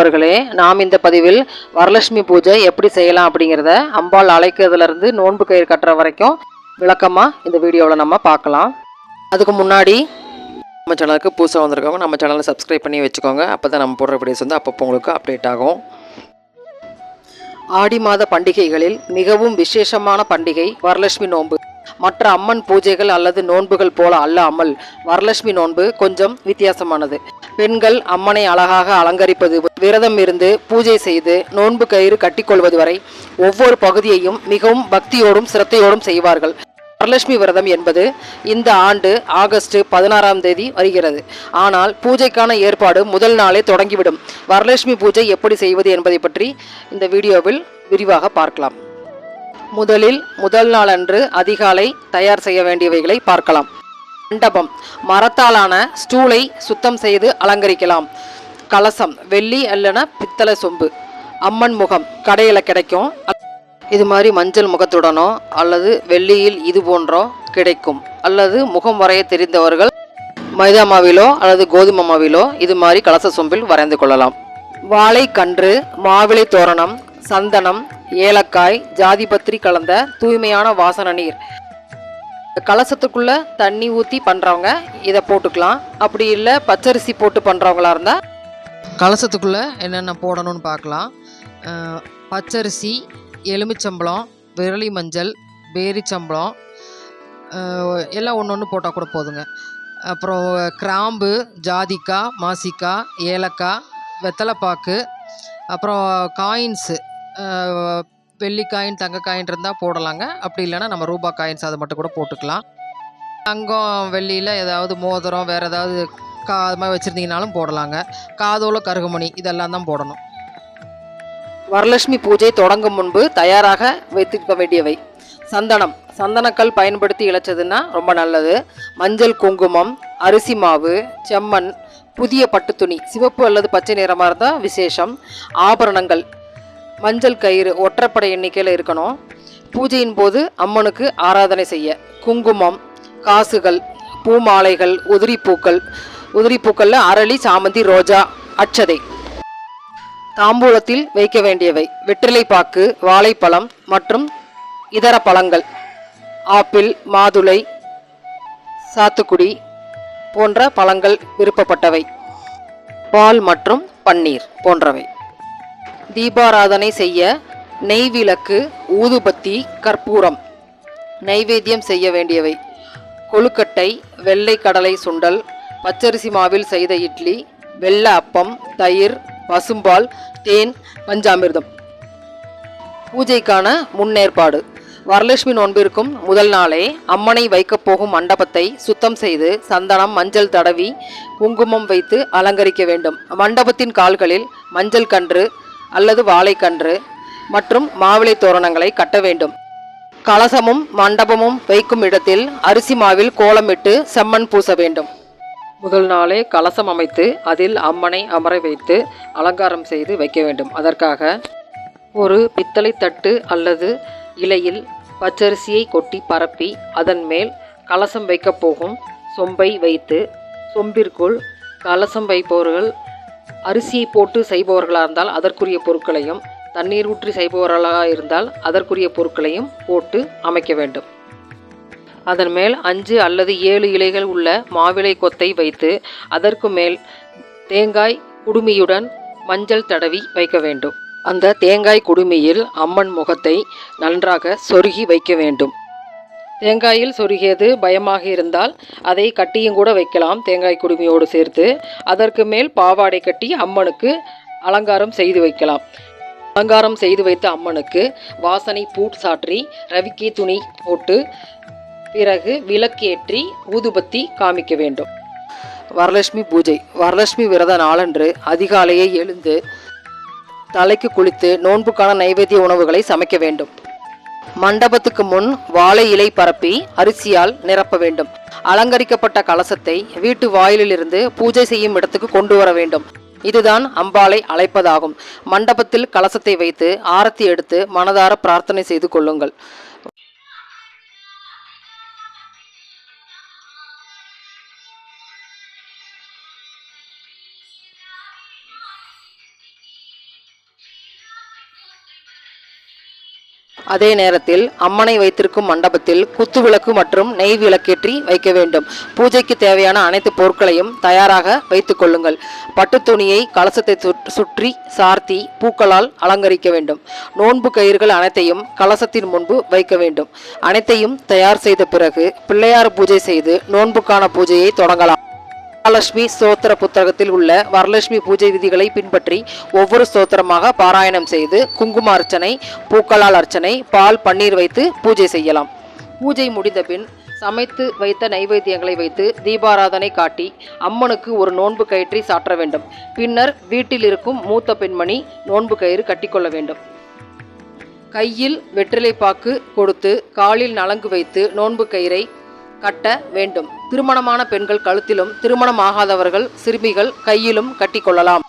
நண்பர்களே நாம் இந்த பதிவில் வரலட்சுமி பூஜை எப்படி செய்யலாம் அப்படிங்கிறத அம்பாள் அழைக்கிறதுலேருந்து நோன்பு கயிறு கட்டுற வரைக்கும் விளக்கமாக இந்த வீடியோவில் நம்ம பார்க்கலாம். அதுக்கு முன்னாடி நம்ம சேனலுக்கு புதுசாக வந்திருக்கவங்க நம்ம சேனலை சப்ஸ்கிரைப் பண்ணி வச்சுக்கோங்க. அப்போ தான் நம்ம போடுற வீடியோஸ் வந்து அப்பப்போ உங்களுக்கு அப்டேட் ஆகும். ஆடி மாத பண்டிகைகளில் மிகவும் விசேஷமான பண்டிகை வரலட்சுமி நோன்பு. மற்ற அம்மன் பூஜைகள் அல்லது நோன்புகள் போல அல்லாமல் வரலட்சுமி நோன்பு கொஞ்சம் வித்தியாசமானது. பெண்கள் அம்மனை அழகாக அலங்கரிப்பது விரதம் இருந்து பூஜை செய்து நோன்பு கயிறு கட்டிக்கொள்வது வரை ஒவ்வொரு பகுதியையும் மிகவும் பக்தியோடும் சிரத்தையோடும் செய்வார்கள். வரலட்சுமி விரதம் என்பது இந்த ஆண்டு ஆகஸ்ட் பதினாறாம் தேதி வருகிறது. ஆனால் பூஜைக்கான ஏற்பாடு முதல் நாளே தொடங்கிவிடும். வரலட்சுமி பூஜை எப்படி செய்வது என்பதை பற்றி இந்த வீடியோவில் விரிவாக பார்க்கலாம். முதலில் முதல் நாளன்று அதிகாலை தயார் செய்ய வேண்டியவைகளை பார்க்கலாம். மண்டபம். மரத்தாலான ஸ்டூலை சுத்தம் செய்து அலங்கரிக்கலாம். கலசம். வெள்ளி அல்லன பித்தளை சொம்பு. அம்மன் முகம். கடையில் கிடைக்கும். இது மாதிரி மஞ்சள் முகத்துடனோ அல்லது வெள்ளியில் இது போன்றோ கிடைக்கும். அல்லது முகம் வரைய தெரிந்தவர்கள் மைதா மாவிலோ அல்லது கோதுமை மாவிலோ இது மாதிரி கலச சொம்பில் வரைந்து கொள்ளலாம். வாழைக்கன்று மாவிளை தோரணம் சந்தனம் ஏலக்காய் ஜாதிபத்திரி கலந்த தூய்மையான வாசனை நீர். கலசத்துக்குள்ள தண்ணி ஊற்றி பண்ணுறவங்க இதை போட்டுக்கலாம். அப்படி இல்லை பச்சரிசி போட்டு பண்ணுறவங்களா இருந்தால் கலசத்துக்குள்ளே என்னென்ன போடணும்னு பார்க்கலாம். பச்சரிசி எலுமிச்சம்பழம் விரலி மஞ்சள் பேரிச்சம்பழம் எல்லாம் ஒன்று ஒன்று போட்டால் கூட போதுங்க. அப்புறம் கிராம்பு ஜாதிக்காய் மாசிக்காய் ஏலக்காய் வெத்தலைப்பாக்கு அப்புறம் காயின்ஸு வெள்ளி காயின் தங்க காயின் இருந்தால் போடலாங்க. அப்படி இல்லைன்னா நம்ம ரூபா காயின்ஸ் அதை மட்டும் கூட போட்டுக்கலாம். தங்கம் வெள்ளியில் ஏதாவது மோதிரம் வேறு ஏதாவது கா அது மாதிரி வச்சுருந்தீங்கனாலும் போடலாங்க. காதோல கருகுமணி இதெல்லாம் தான் போடணும். வரலட்சுமி பூஜை தொடங்கும் முன்பு தயாராக வைத்திருக்க வேண்டியவை. சந்தனம். சந்தனக்கல் பயன்படுத்தி இழைச்சதுன்னா ரொம்ப நல்லது. மஞ்சள் குங்குமம் அரிசி மாவு செம்மண் புதிய பட்டு துணி சிவப்பு அல்லது பச்சை நிறமாக இருந்தால் விசேஷம். ஆபரணங்கள். மஞ்சள் கயிறு ஒற்றைப்படை எண்ணிக்கையில் இருக்கணும். பூஜையின் போது அம்மனுக்கு ஆராதனை செய்ய. குங்குமம் காசுகள் பூமாலைகள் உதிரிப்பூக்கள். உதிரிப்பூக்களில் அரளி சாமந்தி ரோஜா அச்சதை. தாம்பூலத்தில் வைக்க வேண்டியவை. வெற்றிலைப்பாக்கு வாழைப்பழம் மற்றும் இதர பழங்கள். ஆப்பிள் மாதுளை சாத்துக்குடி போன்ற பழங்கள் விருப்பப்பட்டவை. பால் மற்றும் பன்னீர் போன்றவை. தீபாராதனை செய்ய நெய் விளக்கு ஊதுபத்தி கற்பூரம். நைவேத்தியம் செய்ய வேண்டியவை. கொழுக்கட்டை வெள்ளை கடலை சுண்டல் பச்சரிசி மாவில் செய்த இட்லி வெள்ள அப்பம் தயிர் பசும்பால் தேன் பஞ்சாமிர்தம். பூஜைக்கான முன்னேற்பாடு. வரலட்சுமி நோன்பிற்கும் முதல் நாளே அம்மனை வைக்கப் போகும் மண்டபத்தை சுத்தம் செய்து சந்தனம் மஞ்சள் தடவி குங்குமம் வைத்து அலங்கரிக்க வேண்டும். மண்டபத்தின் கால்களில் மஞ்சள் கன்று அல்லது வாழைக்கன்று மற்றும் மாவிளை தோரணங்களை கட்ட வேண்டும். கலசமும் மண்டபமும் வைக்கும் இடத்தில் அரிசி மாவில் கோலமிட்டு செம்மண் பூச வேண்டும். முதல் நாளே கலசம் அமைத்து அதில் அம்மனை அமர வைத்து அலங்காரம் செய்து வைக்க வேண்டும். அதற்காக ஒரு பித்தளை தட்டு அல்லது இலையில் பச்சரிசியை கொட்டி பரப்பி அதன் மேல் கலசம் வைக்கப் போகும். சொம்பை வைத்து சொம்பிற்குள் கலசம் வைப்பவர்கள் அரிசியை போட்டு செய்பவர்களாக இருந்தால் அதற்குரிய பொருட்களையும் தண்ணீர் ஊற்றி செய்பவர்களாக இருந்தால் அதற்குரிய பொருட்களையும் போட்டு அமைக்க வேண்டும். அதன் மேல் அஞ்சு அல்லது ஏழு இலைகள் உள்ள மாவிளை கொத்தை வைத்து அதற்கு மேல் தேங்காய் குடுமியுடன் மஞ்சள் தடவி வைக்க வேண்டும். அந்த தேங்காய் குடுமியில் அம்மன் முகத்தை நன்றாக சொருகி வைக்க வேண்டும். தேங்காயில் சொருகியது பயமாக இருந்தால் அதை கட்டியும் கூட வைக்கலாம் தேங்காய் குடுமையோடு சேர்த்து. அதற்கு மேல் பாவாடை கட்டி அம்மனுக்கு அலங்காரம் செய்து வைக்கலாம். அலங்காரம் செய்து வைத்த அம்மனுக்கு வாசனை பூட் சாற்றி ரவிக்கை துணி போட்டு பிறகு விளக்கேற்றி ஊதுபத்தி காமிக்க வேண்டும். வரலட்சுமி பூஜை. வரலட்சுமி விரத நாளன்று அதிகாலையே எழுந்து தலைக்கு குளித்து நோன்புக்கான நைவேத்திய உணவுகளை சமைக்க வேண்டும். மண்டபத்துக்கு முன் வாழை இலை பரப்பி அரிசியால் நிரப்ப வேண்டும். அலங்கரிக்கப்பட்ட கலசத்தை வீட்டு வாயிலிலிருந்து பூஜை செய்யும் இடத்துக்கு கொண்டு வர வேண்டும். இதுதான் அம்பாளை அழைப்பதாகும். மண்டபத்தில் கலசத்தை வைத்து ஆரத்தி எடுத்து மனதார பிரார்த்தனை செய்து கொள்ளுங்கள். அதே நேரத்தில் அம்மனை வைத்திருக்கும் மண்டபத்தில் குத்துவிளக்கு மற்றும் நெய் விளக்கேற்றி வைக்க வேண்டும். பூஜைக்கு தேவையான அனைத்து பொருட்களையும் தயாராக வைத்துக் கொள்ளுங்கள். பட்டுத் துணியை கலசத்தை சுற்றி சார்த்தி பூக்களால் அலங்கரிக்க வேண்டும். நோன்பு கயிறுகள் அனைத்தையும் கலசத்தின் முன்பு வைக்க வேண்டும். அனைத்தையும் தயார் செய்த பிறகு பிள்ளையார் பூஜை செய்து நோன்புக்கான பூஜையை தொடங்கலாம். மகாலட்சுமி ஸ்தோத்திர புத்தகத்தில் உள்ள வரலட்சுமி பூஜை விதிகளை பின்பற்றி ஒவ்வொரு ஸ்தோத்திரமாக பாராயணம் செய்து குங்கும அர்ச்சனை பூக்களால் அர்ச்சனை பால் பன்னீர் வைத்து பூஜை செய்யலாம். பூஜை முடிந்த பின் சமைத்து வைத்த நைவேத்தியங்களை வைத்து தீபாராதனை காட்டி அம்மனுக்கு ஒரு நோன்பு கயிற்றி சாற்ற வேண்டும். பின்னர் வீட்டில் இருக்கும் மூத்த பெண்மணி நோன்பு கயிறு கட்டிக்கொள்ள வேண்டும். கையில் வெற்றிலைப்பாக்கு கொடுத்து காலில் நலங்கு வைத்து நோன்பு கயிறை கட்ட வேண்டும். திருமணமான பெண்கள் கழுத்திலும் திருமணமாகாதவர்கள் சிறுமிகள் கையிலும் கட்டிக்கொள்ளலாம்.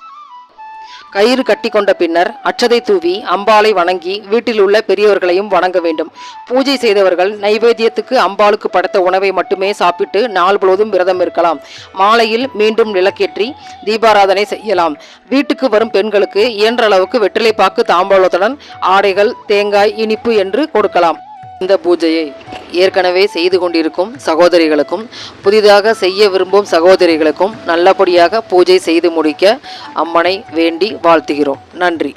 கயிறு கட்டிக்கொண்ட பின்னர் அச்சதை தூவி அம்பாளை வணங்கி வீட்டில் உள்ள பெரியவர்களையும் வணங்க வேண்டும். பூஜை செய்தவர்கள் நைவேத்தியத்துக்கு அம்பாளுக்கு படைத்த உணவை மட்டுமே சாப்பிட்டு நாள் முழுவதும் விரதம் இருக்கலாம். மாலையில் மீண்டும் விளக்கேற்றி தீபாராதனை செய்யலாம். வீட்டுக்கு வரும் பெண்களுக்கு இயன்ற அளவுக்கு வெற்றிலைப்பாக்கு தாம்பாளத்துடன் ஆடைகள் தேங்காய் இனிப்பு என்று கொடுக்கலாம். இந்த பூஜையை ஏற்கனவே செய்து கொண்டிருக்கும் சகோதரிகளுக்கும் புதிதாக செய்ய விரும்பும் சகோதரிகளுக்கும் நல்லபடியாக பூஜை செய்து முடிக்க அம்மனை வேண்டி வாழ்த்துகிறோம். நன்றி.